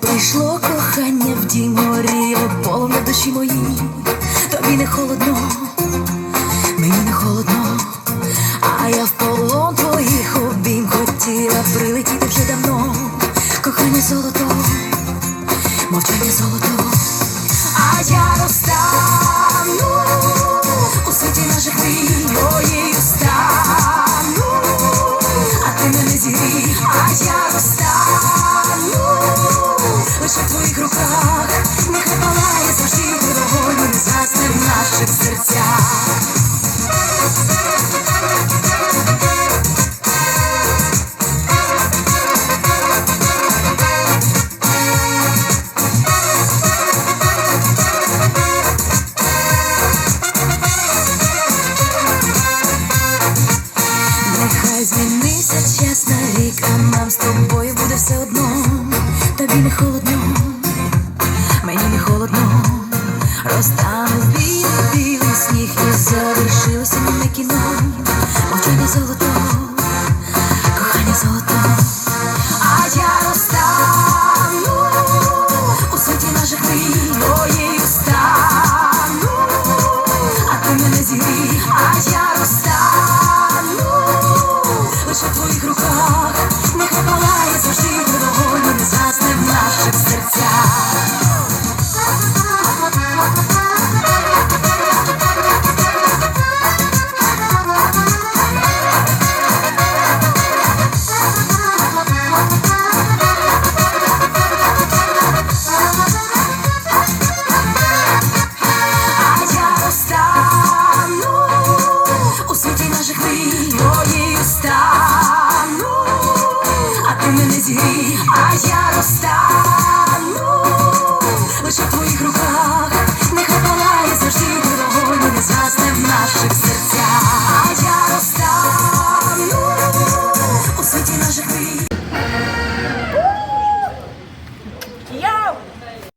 Прийшло кохання в дім горіло полум'я душі моїй, тобі не холодно, мені не холодно, а я в полон твоїх обійм хотіла прилетіти вже давно, кохання золото, мовчання золото, а я розтану у світі наших мрій, стану, а ти мене зігрій, а я розтану змінився час на рік, а нам з тобою буде все одно. Тобі не холодно, мені не холодно. Розтанув білий людьми, а я розтану лише твоїх рук.